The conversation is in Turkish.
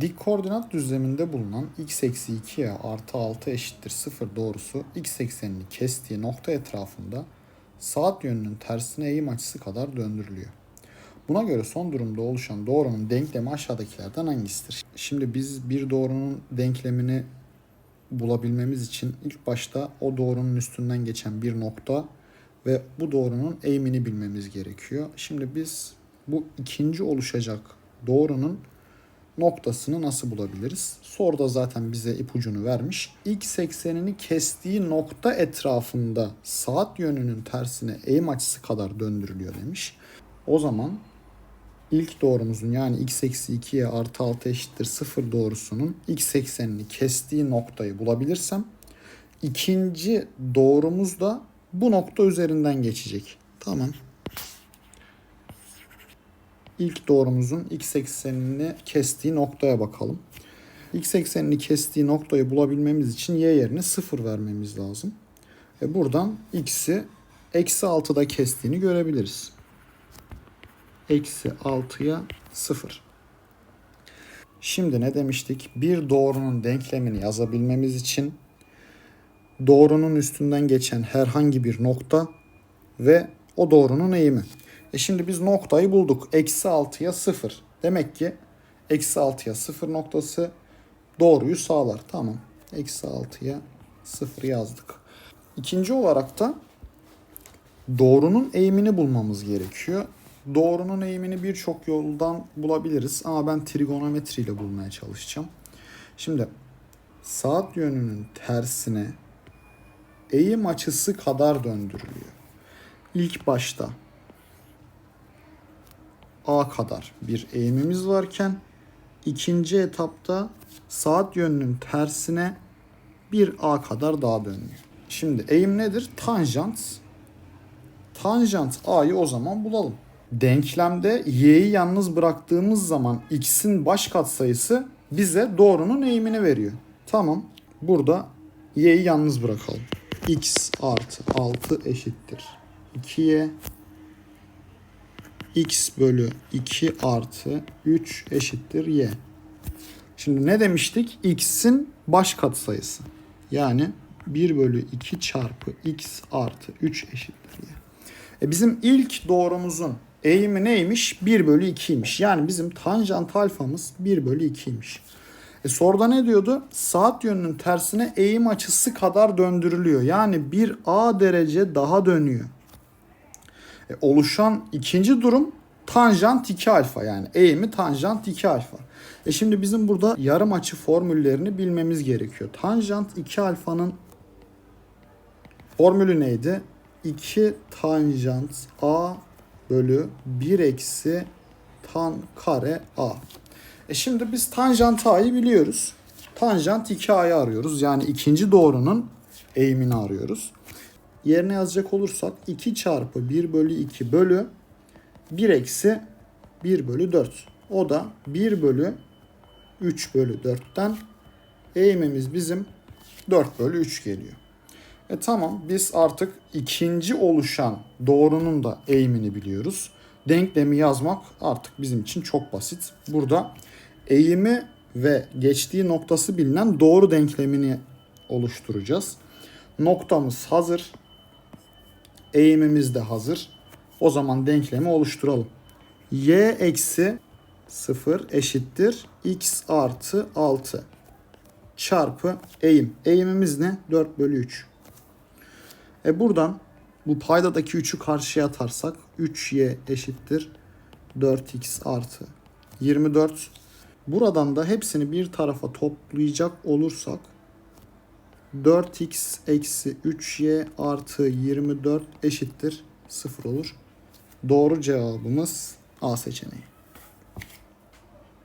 Dik koordinat düzleminde bulunan x eksi 2'ye artı 6 eşittir 0 doğrusu x eksenini kestiği nokta etrafında saat yönünün tersine eğim açısı kadar döndürülüyor. Buna göre son durumda oluşan doğrunun denklemi aşağıdakilerden hangisidir? Şimdi biz bir doğrunun denklemini bulabilmemiz için ilk başta o doğrunun üstünden geçen bir nokta ve bu doğrunun eğimini bilmemiz gerekiyor. Şimdi biz bu ikinci oluşacak doğrunun noktasını nasıl bulabiliriz? Soruda zaten bize ipucunu vermiş. X eksenini kestiği nokta etrafında saat yönünün tersine eğim açısı kadar döndürülüyor demiş. O zaman ilk doğrumuzun yani x eksi 2'ye artı 6 eşittir 0 doğrusunun x eksenini kestiği noktayı bulabilirsem ikinci doğrumuz da bu nokta üzerinden geçecek. Tamam. İlk doğrumuzun x eksenini kestiği noktaya bakalım. X eksenini kestiği noktayı bulabilmemiz için y yerine 0 vermemiz lazım. Ve buradan x'i eksi 6'da kestiğini görebiliriz. Eksi 6'ya 0. Şimdi ne demiştik? Bir doğrunun denklemini yazabilmemiz için doğrunun üstünden geçen herhangi bir nokta ve o doğrunun eğimi. E şimdi biz noktayı bulduk. Eksi 6'ya 0. Demek ki eksi 6'ya 0 noktası doğruyu sağlar. Tamam. Eksi 6'ya 0 yazdık. İkinci olarak da doğrunun eğimini bulmamız gerekiyor. Doğrunun eğimini birçok yoldan bulabiliriz ama ben trigonometriyle bulmaya çalışacağım. Şimdi saat yönünün tersine eğim açısı kadar döndürülüyor. İlk başta A kadar bir eğimimiz varken ikinci etapta saat yönünün tersine bir A kadar daha dönüyor. Şimdi eğim nedir? Tanjant. Tanjant A'yı o zaman bulalım. Denklemde y'yi yalnız bıraktığımız zaman x'in baş katsayısı bize doğrunun eğimini veriyor. Tamam. Burada y'yi yalnız bırakalım. x artı 6 eşittir. 2y x bölü 2 artı 3 eşittir y. Şimdi ne demiştik? x'in baş katsayısı. Yani 1 bölü 2 çarpı x artı 3 eşittir y. E bizim ilk doğrumuzun eğimi neymiş? 1 bölü 2'ymiş. Yani bizim tanjant alfamız 1 bölü 2'ymiş. E soruda ne diyordu? Saat yönünün tersine eğim açısı kadar döndürülüyor. Yani bir a derece daha dönüyor. E, oluşan ikinci durum tanjant 2 alfa yani eğimi tanjant 2 alfa. E şimdi bizim burada yarım açı formüllerini bilmemiz gerekiyor. Tanjant 2 alfanın formülü neydi? 2 tanjant a bölü 1 eksi tan kare a. E şimdi biz tanjant a'yı biliyoruz. Tanjant 2a'yı arıyoruz. Yani ikinci doğrunun eğimini arıyoruz. Yerine yazacak olursak 2 çarpı 1 bölü 2 bölü 1 eksi 1 bölü 4. O da 1 bölü 3 bölü 4'ten eğimimiz bizim 4 bölü 3 geliyor. E tamam biz artık ikinci oluşan doğrunun da eğimini biliyoruz. Denklemi yazmak artık bizim için çok basit. Burada eğimi ve geçtiği noktası bilinen doğru denklemini oluşturacağız. Noktamız hazır. Eğimimiz de hazır. O zaman denklemi oluşturalım. y eksi 0 eşittir x artı 6 çarpı eğim. Eğimimiz ne? 4 bölü 3. E buradan bu paydadaki 3'ü karşıya atarsak 3y eşittir 4x artı 24. Buradan da hepsini bir tarafa toplayacak olursak 4x eksi 3y artı 24 eşittir 0 olur. Doğru cevabımız A seçeneği.